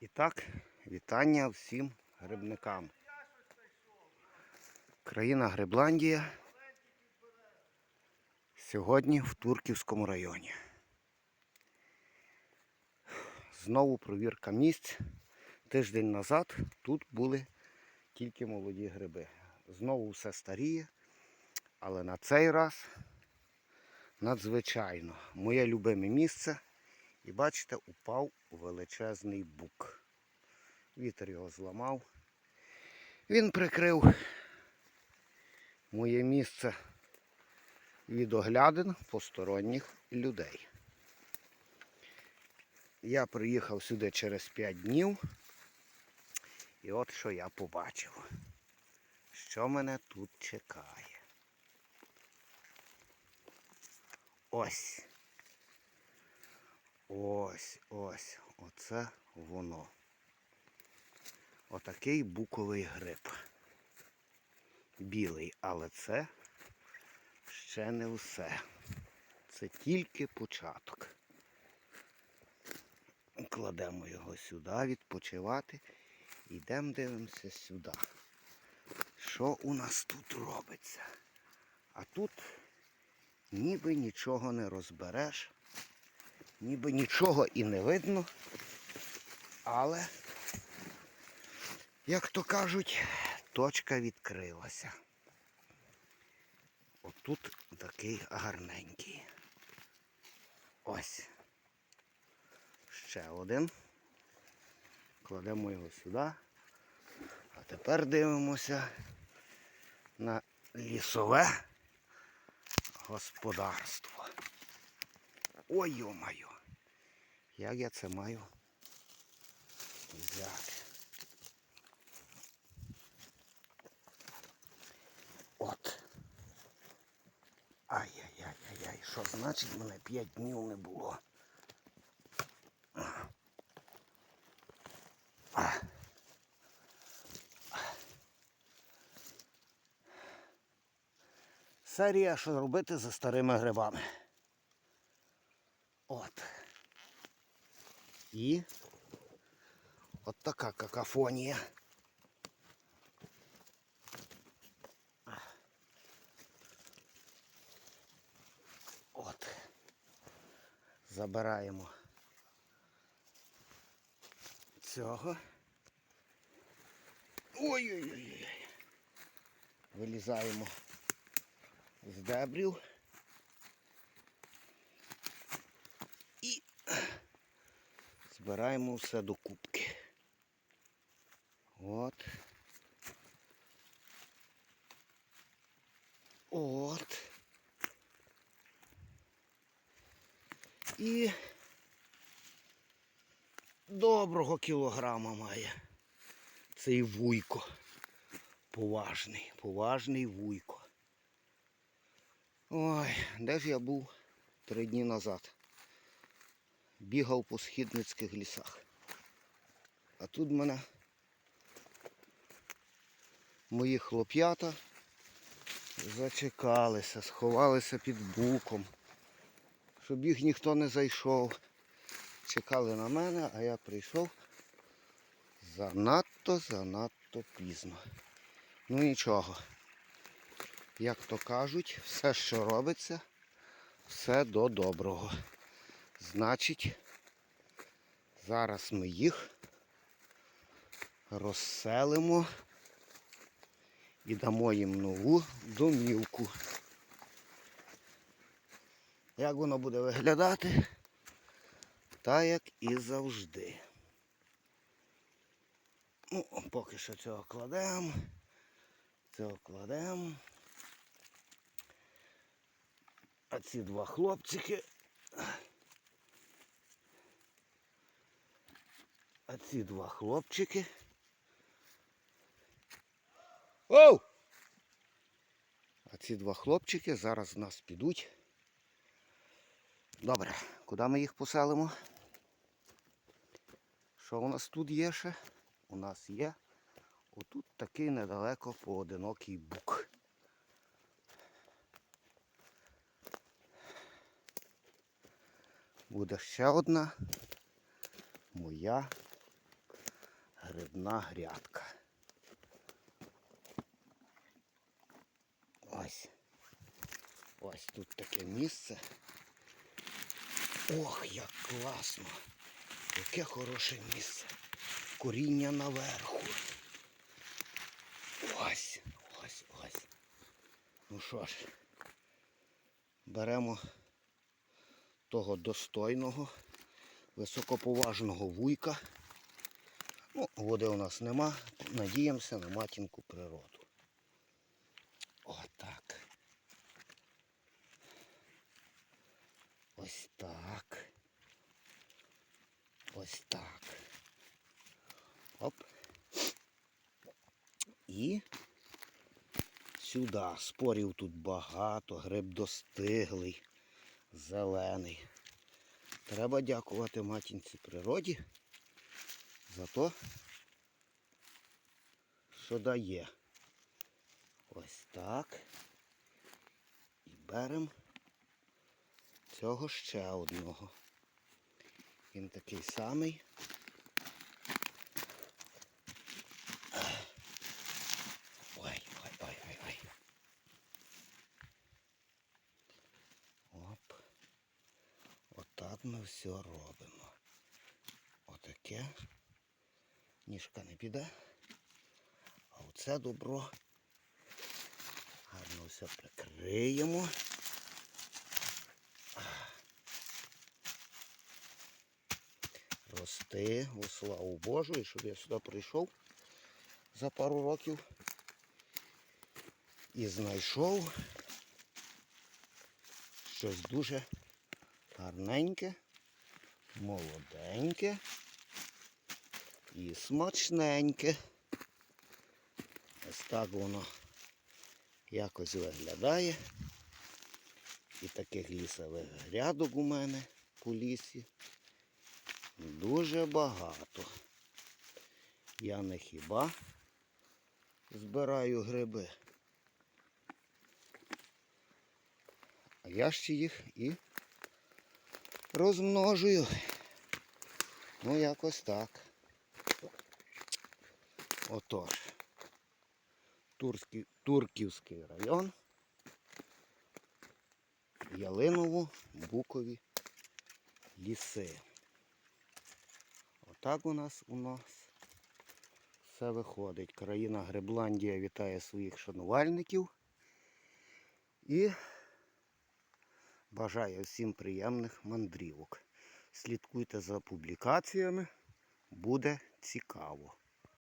І так, вітання всім грибникам. Країна Грибландія. Сьогодні в Турківському районі. Знову провірка місць. Тиждень назад тут були тільки молоді гриби. Знову все старіє, але на цей раз надзвичайно моє любиме місце. І бачите, упав величезний бук. Вітер його зламав. Він прикрив моє місце від оглядин посторонніх людей. Я приїхав сюди через 5 днів. І от що я побачив. Що мене тут чекає. Ось. Ось, ось, оце воно. Отакий буковий гриб. Білий, але це ще не все. Це тільки початок. Кладемо його сюди, відпочивати. Йдемо дивимося сюди. Що у нас тут робиться? А тут ніби нічого не розбереш. Ніби нічого і не видно, але, як то кажуть, точка відкрилася. Отут такий гарненький. Ось. Ще один. Кладемо його сюди. А тепер дивимося на лісове господарство. Ой, йо-моє, як я це маю взяти? От. Ай-яй-яй-яй-яй, що значить мене 5 днів не було? Серія, що робити за старими грибами. І от така какафонія. От. Забираємо цього. Ой-ой-ой. Вилізаємо з дебрів. Збираємо все до кубки. От. От. І доброго кілограма має цей вуйко. Поважний, поважний вуйко. Ой, де ж я був три дні назад? Бігав по східницьких лісах. А тут в мене мої хлоп'ята зачекалися, сховалися під буком, щоб їх ніхто не зайшов. Чекали на мене, а я прийшов занадто, занадто пізно. Ну нічого. Як то кажуть, все, що робиться, все до доброго. Значить, зараз ми їх розселимо і дамо їм нову домівку. Як воно буде виглядати? Так як і завжди. Ну, поки що цього кладемо. Цього кладемо. А ці два хлопчики. А ці два хлопчики. Оу! А ці два хлопчики зараз в нас підуть. Добре, куди ми їх поселимо? Що у нас тут є ще? У нас є отут такий недалеко поодинокий бук. Буде ще одна моя грибна грядка. Ось. Ось тут таке місце. Ох, як класно! Яке хороше місце. Коріння наверху. Ось, ось, ось. Ну що ж, беремо того достойного, високоповажного вуйка. Ну, води у нас нема. Надіємося на матінку природу. Отак. Ось так. Ось так. Оп. І сюди. Спорів тут багато, гриб достиглий, зелений. Треба дякувати матінці природі за те, що дає. Ось так. І беремо цього ще одного. Він такий самий. Ой, ой, ой, ой, ой. Оп. Отак ми все робимо. Отаке. Ніжка не піде. А оце добро. Гарно все прикриємо. Рости, у славу Божу, і щоб я сюди прийшов за пару років і знайшов щось дуже гарненьке, молоденьке і смачненьке. Ось так воно якось виглядає. І таких лісових грядок у мене по лісі дуже багато. Я не хіба збираю гриби. А я ще їх і розмножую. Ну, якось так. Отож. Турський, Турківський район. Ялиново, Букові ліси. Отак у нас у нас все виходить. Країна Гребландія вітає своїх шанувальників і бажає всім приємних мандрівок. Слідкуйте за публікаціями, буде цікаво.